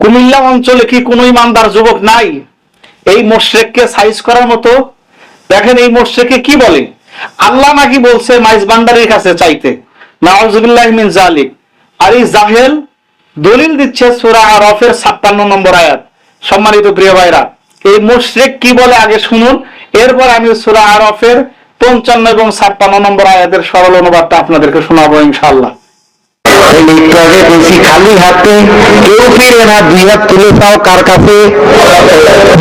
কুমিল্লা অঞ্চলে কি কোনো ইমানদার যুবক নাই? এই মোশরেককে সাইজ করার মতো? দেখেন এই মোশরেকে কি বলে? আল্লাহ নাকি বলছে, মাইজ বান্ডারির কাছে চাইতে। মিন জালিক। আর এই জাহেল দলিল দিচ্ছে সূরা আরফের 56 নম্বর আয়াত। সম্মানিত প্রিয় ভাইরা, এই মুশরিক কি বলে আগে শুনুন। এরপর আমি সূরা আরফের 55 এবং 56 নম্বর আয়াতের সরল অনুবাদটা আপনাদেরকে শোনাবো খালি হাতে কেউ ফিরে না, দুই হাত তুলে কার কাছে?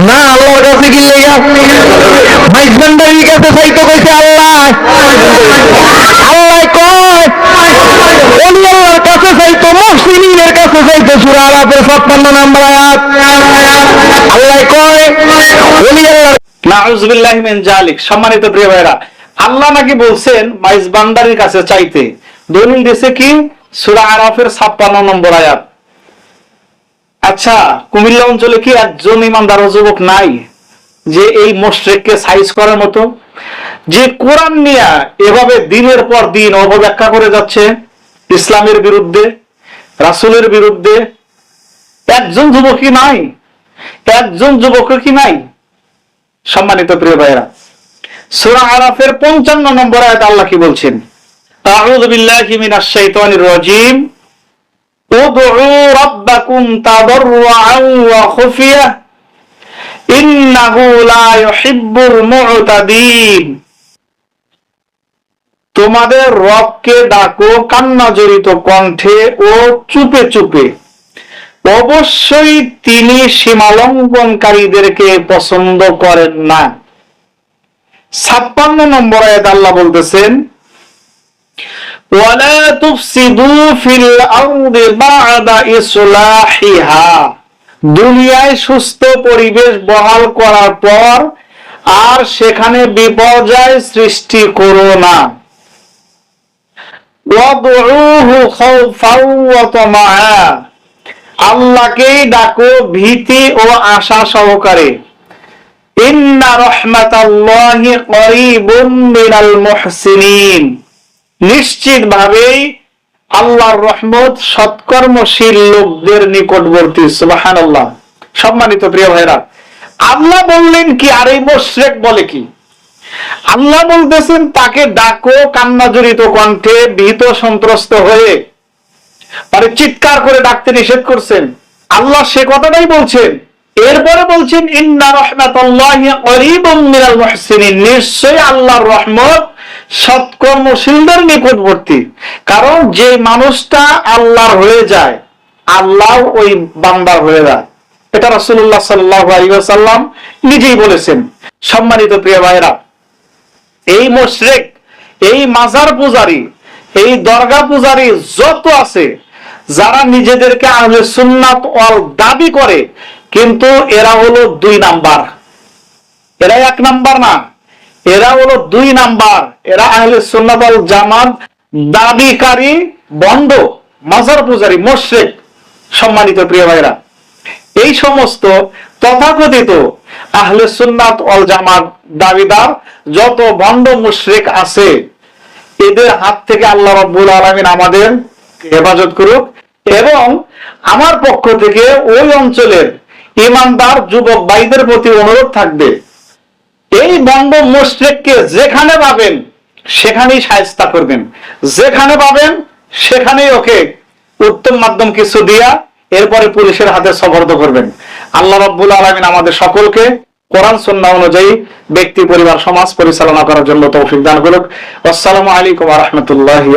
না, আল্লাহর কাছে কি ভান্ডারির কাছে কইছে আল্লাহ। আল্লাহ কয়, অলি আল্লাহর কাছে কাছে সুরা নাম্বার আয়াত। আল্লাহ কয়, অলি মিন জালিক সম্মানিত প্রিয় ভাইরা আল্লাহ নাকি বলছেন মাইজ বান্দারির কাছে চাইতে। দলিল দিছে কি? সূরা আরাফের 56 নম্বর আয়াত। আচ্ছা কুমিল্লা অঞ্চলে কি একজন ইমানদার যুবক নাই যে এই মোশরেককে সাইজ করার মতো? যে কোরআন নিয়ে এভাবে দিনের পর দিন অপব্যাখ্যা করে যাচ্ছে, ইসলামের বিরুদ্ধে, রাসূলের বিরুদ্ধে? একজন যুবক কি নাই? একজন যুবক কি নাই? সম্মানিত প্রিয় ভাইরা সূরা আরাফের 55 নম্বর আয়াত আল্লাহ কি বলছেন? বিল্লাহি মিনাশ শাইতানির রাজীম। উদউ রাব্বাকুম তাদাররুআন ওয়া খুফিয়া। ইন্নাহু লা ইউহিব্বুল মু'তাদিন। তোমাদের রবকে ডাকো কান্না জড়িত কণ্ঠে ও চুপে চুপে। অবশ্যই তিনি সীমালঙ্ঘনকারীদেরকে পছন্দ করেন না। ছাপ্পান্ন নম্বর আয়াত আল্লাহ বলতেছেন ওয়ালা দুনিয়ায় সুস্থ পরিবেশ বহাল করার পর আর সেখানে বিপর্যয় সৃষ্টি করো না। আল্লাহকেই ডাকো ভীতি ও আশা সহকারে। ইন্না রহমাতাল্লাহি করিবুম মিনাল মুহসিনিন। নিশ্চিত ভাবেই আল্লাহর রহমত সৎকর্মশীল লোকদের নিকটবর্তী, সুবহানাল্লাহ। সম্মানিত প্রিয় ভাইরা আল্লাহ বললেন কি, আর এই মুশরিক বলে কি? আল্লাহ বলতেছেন, তাকে ডাকো কান্না জড়িত কণ্ঠে, ভীত সন্ত্রস্ত হয়ে। মানে চিৎকার করে ডাকতে নিষেধ করছেন। আল্লাহ সে কথাটাই বলছেন। এরপরে বলছেন, ইন্না মুহসিনিন। নিশ্চয়ই আল্লাহর রহমত সৎকর্মশীলদের নিকটবর্তী। কারণ যে মানুষটা আল্লাহর হয়ে যায়, আল্লাহ ওই বান্দার হয়ে যায়। এটা রাসূলুল্লাহ সাল্লাহ আলাইহি ওয়াসাল্লাম নিজেই বলেছেন। সম্মানিত প্রিয় ভাইরা এই মুশরিক, এই মাজার পূজারী, এই দরগা পূজারী যত আছে, যারা নিজেদেরকে আহলে সুন্নাত ওয়াল দাবি করে, কিন্তু এরা হলো দুই নাম্বার। এরা এক নাম্বার না। এরা হলো দুই নাম্বার। এরা আহলে ওয়াল জামাত, দাবিকারী বন্ড মাজার পূজারী, মুশরিক, সম্মানিত প্রিয় ভাইরা এই সমস্ত তথাকথিত আহলে সুন্নাত অল জামাত দাবিদার, যত বন্ড মুশরিক আছে, এদের হাত থেকে আল্লাহ রব্বুল আলামিন আমাদের হেফাজত করুক এবং আমার পক্ষ থেকে ওই অঞ্চলের ইমানদার, যুবক, ভাইদের প্রতি অনুরোধ থাকবে এই বন্ড মুশরিককে যেখানে পাবেন, সেখানেই সায়স্তা করবেন। যেখানে পাবেন, সেখানেই ওকে উত্তম মাধ্যম কিছু দিয়া এরপরে পুলিশের হাতে সফর্দ করবেন। আল্লাহ রব্বুল আলামিন আমাদের সকলকে কোরআন, সুন্নাহ অনুযায়ী ব্যক্তি, পরিবার, সমাজ পরিচালনা করার জন্য তৌফিক দান করুক। আসসালামু আলাইকুম রাহমাতুল্লাহি